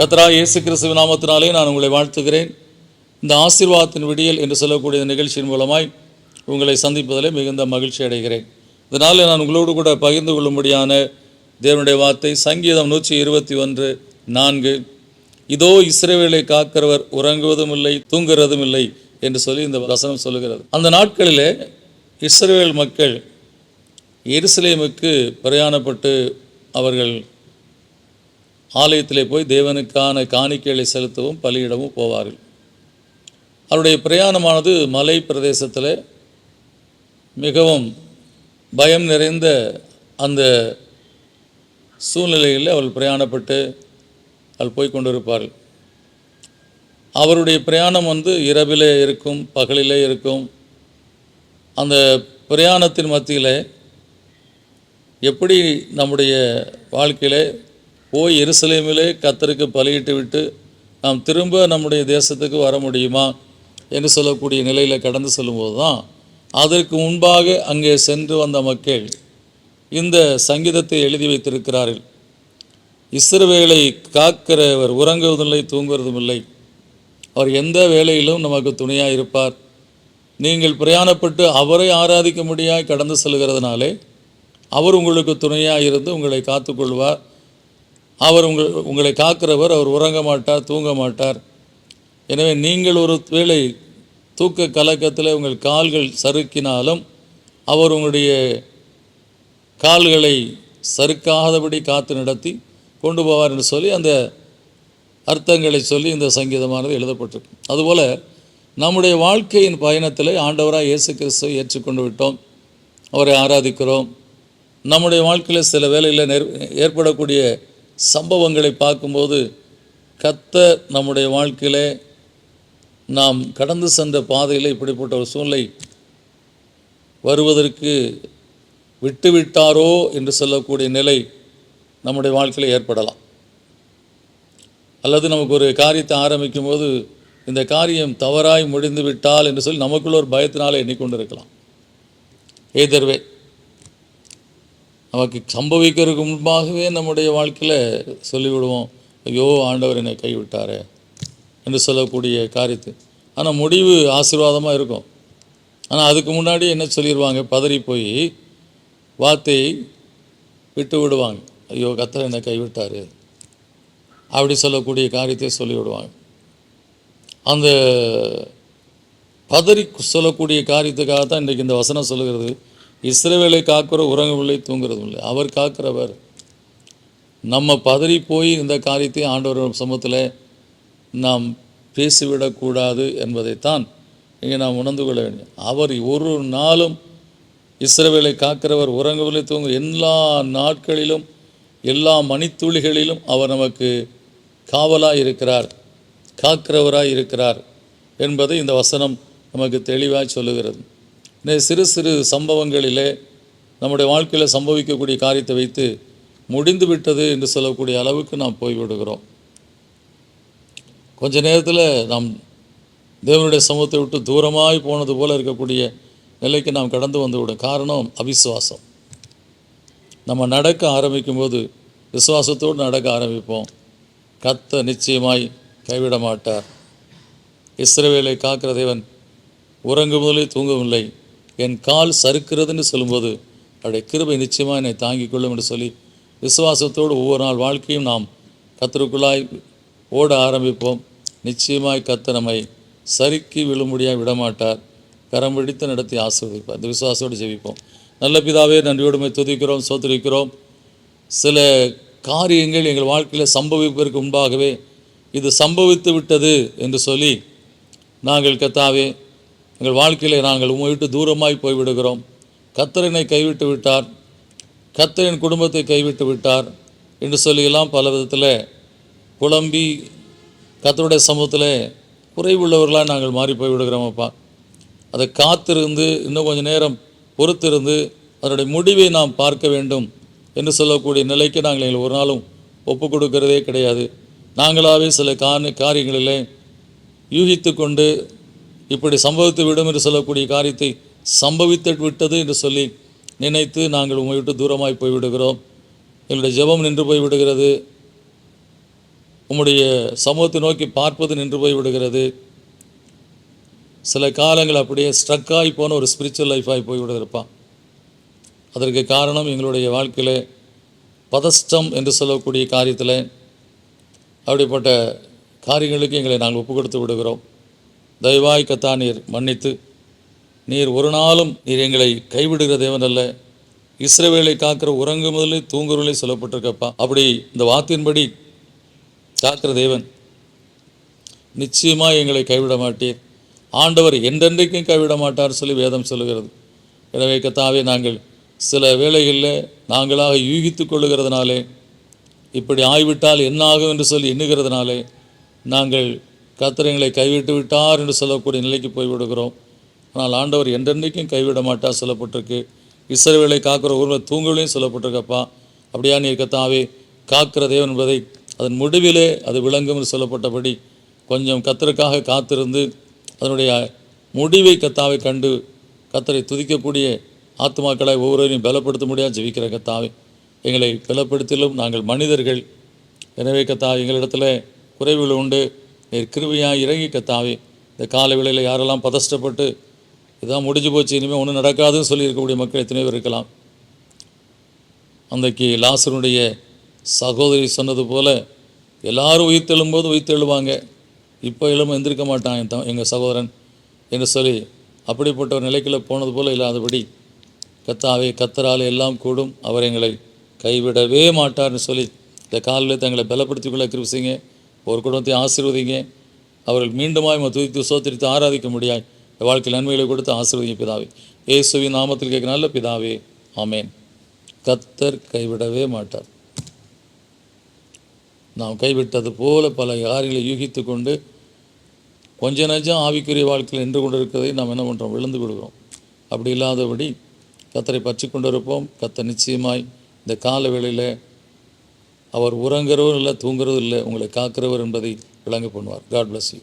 கத்ரா இயேசு கிறிஸ்துவ நாமத்தினாலே நான் உங்களை வாழ்த்துகிறேன். இந்த ஆசீர்வாதத்தின் விடியல் என்று சொல்லக்கூடிய நிகழ்ச்சியின் மூலமாய் உங்களை சந்திப்பதிலே மிகுந்த மகிழ்ச்சி அடைகிறேன். இதனால் நான் உங்களோடு கூட பகிர்ந்து கொள்ளும்படியான தேவனுடைய வார்த்தை சங்கீதம் நூற்றி இருபத்தி ஒன்று நான்கு. இதோ இஸ்ரேவேலை காக்கிறவர் உறங்குவதும் இல்லை தூங்குறதும் இல்லை என்று சொல்லி இந்த வசனம் சொல்லுகிறது. அந்த நாட்களிலே இஸ்ரேவேல் மக்கள் எருசலேமுக்கு பிரயாணப்பட்டு அவர்கள் ஆலயத்திலே போய் தேவனுக்கான காணிக்கைகளை செலுத்தவும் பலியிடவும் போவார்கள். அவருடைய பிரயாணமானது மலை பிரதேசத்தில் மிகவும் பயம் நிறைந்த அந்த சூழ்நிலையில் அவள் பிரயாணப்பட்டு அவள் போய் கொண்டிருப்பார்கள். அவருடைய பிரயாணம் வந்து இரவிலே இருக்கும் பகலிலே இருக்கும். அந்த பிரயாணத்தின் மத்தியில் எப்படி நம்முடைய வாழ்க்கையிலே போய் எருசலேமிலே கத்தருக்கு பலியிட்டு விட்டு நாம் திரும்ப நம்முடைய தேசத்துக்கு வர முடியுமா என்று சொல்லக்கூடிய நிலையில் கடந்து செல்லும்போது தான் அதற்கு முன்பாக அங்கே சென்று வந்த மக்கள் இந்த சங்கீதத்தை எழுதி வைத்திருக்கிறார்கள். இஸ்ரவேலை காக்கிறவர் உறங்குவதில்லை தூங்குவதும் இல்லை அவர் எந்த வேலையிலும் நமக்கு துணையாக இருப்பார். நீங்கள் பிரயாணப்பட்டு அவரை ஆராதிக்க முடியாய் கடந்து செல்கிறதுனாலே அவர் உங்களுக்கு துணையாக இருந்து உங்களை காத்துக்கொள்வார். அவர் உங்கள் உங்களை காக்கிறவர் அவர் உறங்க மாட்டார் தூங்க மாட்டார். எனவே நீங்கள் ஒரு வேளை தூக்க கலக்கத்தில் உங்கள் கால்கள் சறுக்கினாலும் அவர் உங்களுடைய கால்களை சறுக்காதபடி காத்து நடத்தி கொண்டு போவார் என்று சொல்லி அந்த அர்த்தங்களை சொல்லி இந்த சங்கீதமானது எழுதப்பட்டிருக்கு. அதுபோல் நம்முடைய வாழ்க்கையின் பயணத்தில் ஆண்டவராக இயேசு கிறிஸ்துவை ஏற்றுக்கொண்டு விட்டோம். அவரை ஆராதிக்கிறோம். நம்முடைய வாழ்க்கையில் சில வேலையில் நெர் ஏற்படக்கூடிய சம்பவங்களை பார்க்கும்போது கத்த நம்முடைய வாழ்க்கையில் நாம் கடந்து சென்ற பாதையில் இப்படிப்பட்ட ஒரு சூழ்நிலை வருவதற்கு விட்டுவிட்டாரோ என்று சொல்லக்கூடிய நிலை நம்முடைய வாழ்க்கையில் ஏற்படலாம். அல்லது நமக்கு ஒரு காரியத்தை ஆரம்பிக்கும் போது இந்த காரியம் தவறாய் முடிந்து விட்டால் என்று சொல்லி நமக்குள்ள ஒரு பயத்தினால எண்ணிக்கொண்டிருக்கலாம். ஏதர்வே. நமக்கு சம்பவிக்கிறதுக்கு முன்பாகவே நம்முடைய வாழ்க்கையில் சொல்லிவிடுவோம் ஐயோ ஆண்டவர் என்னை கைவிட்டாரே என்று சொல்லக்கூடிய காரியத்தை. ஆனால் முடிவு ஆசீர்வாதமாக இருக்கும். ஆனால் அதுக்கு முன்னாடி என்ன சொல்லிடுவாங்க பதறி போய் வார்த்தையை விட்டு விடுவாங்க. ஐயோ கத்தர் என்னை கைவிட்டார் அப்படி சொல்லக்கூடிய காரியத்தை சொல்லிவிடுவாங்க. அந்த பதறி சொல்லக்கூடிய காரியத்துக்காக தான் இன்றைக்கு இந்த வசனம் சொல்லுகிறது. இஸ்ரேவேலை காக்கிற உறங்கவில்லை தூங்குறதும் இல்லை. அவர் காக்கிறவர். நம்ம பதறி போய் இந்த காரியத்தை ஆண்டவர் சமூகத்தில் நாம் பேசிவிடக்கூடாது என்பதைத்தான் இங்கே நாம் உணர்ந்து கொள்ள வேண்டும். அவர் ஒரு நாளும் இஸ்ரவேலை காக்கிறவர் உறங்கவில்லை தூங்கு எல்லா நாட்களிலும் எல்லா மணித்துளிகளிலும் அவர் நமக்கு காவலாக இருக்கிறார் காக்கிறவராக இருக்கிறார் என்பதை இந்த வசனம் நமக்கு தெளிவாக சொல்லுகிறது. சிறு சிறு சம்பவங்களிலே நம்முடைய வாழ்க்கையில் சம்பவிக்கக்கூடிய காரியத்தை வைத்து முடிந்து விட்டது என்று சொல்லக்கூடிய அளவுக்கு நாம் போய்விடுகிறோம் கொஞ்ச நேரத்தில் நாம் தேவனுடைய சமூகத்தை விட்டு தூரமாய் போனது போல இருக்கக்கூடிய நிலைக்கு நாம் கடந்து வந்துவிடும் காரணம் அவிசுவாசம். நம்ம நடக்க ஆரம்பிக்கும்போது விசுவாசத்தோடு நடக்க ஆரம்பிப்போம். கத்த நிச்சயமாய் கைவிட மாட்டார் இஸ்ரவேலை காக்கிற தேவன் உறங்குவதில்லை தூங்கவில்லை என் கால் சறுக்கிறதுன்னு சொல்லும்போது அவருடைய கிருபை நிச்சயமாக என்னை தாங்கிக் கொள்ளும் என்று சொல்லி விசுவாசத்தோடு ஒவ்வொரு நாள் வாழ்க்கையும் நாம் கத்தருக்குள்ளாய் ஓட ஆரம்பிப்போம். நிச்சயமாய் கத்த நம்மை சறுக்கி விழும்படியாக விடமாட்டார். கரம் பிடித்து நடத்தி ஆசிர்வதிப்பார். இந்த விசுவாசத்தோடு ஜெபிப்போம். நல்ல பிதாவே நன்றியோடுமை துதிக்கிறோம் சோதரிக்கிறோம் சில காரியங்கள் எங்கள் வாழ்க்கையில் சம்பவிப்பதற்கு முன்பாகவே இது சம்பவித்து விட்டது என்று சொல்லி நாங்கள் கத்தாவே எங்கள் வாழ்க்கையில் நாங்கள் உம்மை விட்டு தூரமாய் போய்விடுகிறோம். கத்தரனை கைவிட்டு விட்டார். கத்தரின் குடும்பத்தை கைவிட்டு விட்டார் என்று சொல்லியெல்லாம் பல விதத்தில் புலம்பி கத்தருடைய சமூகத்தில் குறைவுள்ளவர்களாக நாங்கள் மாறி போய்விடுகிறோமப்பா அதை காத்திருந்து இன்னும் கொஞ்சம் நேரம் பொறுத்திருந்து அதனுடைய முடிவை நாம் பார்க்க வேண்டும் என்று சொல்லக்கூடிய நிலைக்கு நாங்கள் எங்கள் ஒரு நாளும் ஒப்பு கொடுக்கிறதே கிடையாது. நாங்களாகவே சில காரண காரியங்களிலே யூகித்து கொண்டு இப்படி சம்பவித்து விடும் என்று சொல்லக்கூடிய காரியத்தை சம்பவித்து விட்டது என்று சொல்லி நினைத்து நாங்கள் உண்மை விட்டு தூரமாய் போய்விடுகிறோம். எங்களுடைய ஜெபம் நின்று போய் விடுகிறது உம்முடைய சமூகத்தை நோக்கி பார்ப்பது நின்று போய் விடுகிறது சில காலங்கள் அப்படியே ஸ்ட்ரக் ஆகி போன ஒரு ஸ்பிரிச்சுவல் லைஃபாகி போய்விடுகிறப்பா. அதற்கு காரணம் எங்களுடைய வாழ்க்கையில் பதஷ்டம் என்று சொல்லக்கூடிய காரியத்தில் அப்படிப்பட்ட காரியங்களுக்கு எங்களை நாங்கள் ஒப்பு கொடுத்து விடுகிறோம். தயவாய் கத்தா நீர் மன்னித்து. நீர் ஒரு நாளும் நீர் எங்களை கைவிடுகிற தேவன் அல்ல இஸ்ரவேலை காக்கிற உறங்கு முதலே தூங்குறலே சொல்லப்பட்டிருக்கப்பா. அப்படி இந்த வார்த்தையின்படி காக்கிற தேவன் நிச்சயமாக எங்களை கைவிட மாட்டீர். ஆண்டவர் என்றென்றைக்கும் கைவிட மாட்டார் சொல்லி வேதம் சொல்லுகிறது. எனவே கத்தாவே நாங்கள் சில வேளைகளில் நாங்களாக யூகித்து கொள்ளுகிறதுனாலே இப்படி ஆய்விட்டால் என்ன ஆகும் என்று சொல்லி எண்ணுகிறதுனாலே நாங்கள் கத்திரங்களை கைவிட்டு விட்டார் என்று சொல்லக்கூடிய நிலைக்கு போய்விடுகிறோம். ஆனால் ஆண்டவர் என்றென்றைக்கும் கைவிட மாட்டார் சொல்லப்பட்டிருக்கு. இசைவேளை காக்கிற ஒருவர் தூங்கலையும் சொல்லப்பட்டிருக்கப்பா. அப்படியா நீ கத்தாவே காக்கிற தேவன் என்பதை அதன் முடிவிலே அது விளங்கும் என்று சொல்லப்பட்டபடி கொஞ்சம் கத்தருக்காக காத்திருந்து அதனுடைய முடிவை கத்தாவை கண்டு கத்தரை துதிக்கக்கூடிய ஆத்மாக்களை ஒவ்வொருவரையும் பலப்படுத்த முடியாது ஜெபிக்கிற கத்தாவை. எங்களை பலப்படுத்திலும் நாங்கள் மனிதர்கள். எனவே கத்தா எங்களிடத்தில் குறைவுகள் உண்டு. நீர் கிருபையாக இறங்கி கத்தாவே. இந்த கால வேளையில் யாரெல்லாம் பதஷ்டப்பட்டு இதான் முடிஞ்சு போச்சு இனிமேல் ஒன்றும் நடக்காதுன்னு சொல்லியிருக்கக்கூடிய மக்கள் எத்தனை பேர் இருக்கலாம். அன்றைக்கு லாசருடைய சகோதரி சொன்னது போல் எல்லாரும் உயிர் தெழும்போது உயிர் தெழுவாங்க இப்போ எழும எந்திருக்க மாட்டான் என் த- எங்கள் சகோதரன் என்று சொல்லி அப்படிப்பட்ட ஒரு நிலைக்குள்ள போனது போல் இல்லாதபடி கத்தாவே கத்தரால் எல்லாம் கூடும் அவர் எங்களை கைவிடவே மாட்டார்னு சொல்லி இந்த காலில் தங்களை பலப்படுத்திக் கொள்ள கிருபை செய்யுங்க. ஒரு குடும்பத்தை ஆசீர்வதிங்க. அவர்கள் மீண்டுமாய் துதித்து சோத்திரித்து ஆராதிக்க முடியாது வாழ்க்கை நன்மைகளை கொடுத்து ஆசீர்வதிங்க பிதாவே. இயேசுவின் நாமத்தில் கேட்க நல்ல பிதாவே ஆமேன். கத்தர் கைவிடவே மாட்டார். நாம் கைவிட்டது போல பல காரியங்களை யூகித்து கொண்டு கொஞ்ச நஞ்சம் ஆவிக்குரிய வாழ்க்கையில் நின்று கொண்டு இருக்கிறதை நாம் என்ன பண்ணுறோம் விழுந்து விடுகிறோம். அப்படி இல்லாதபடி கத்தரை பற்றி கொண்டிருப்போம். கத்தர் நிச்சயமாய் இந்த கால வேளையில் அவர் உறங்குறவரும் இல்லை தூங்குறதும் இல்லை உங்களை காக்கிறவர் என்பதை விளங்க பண்ணுவார். God bless you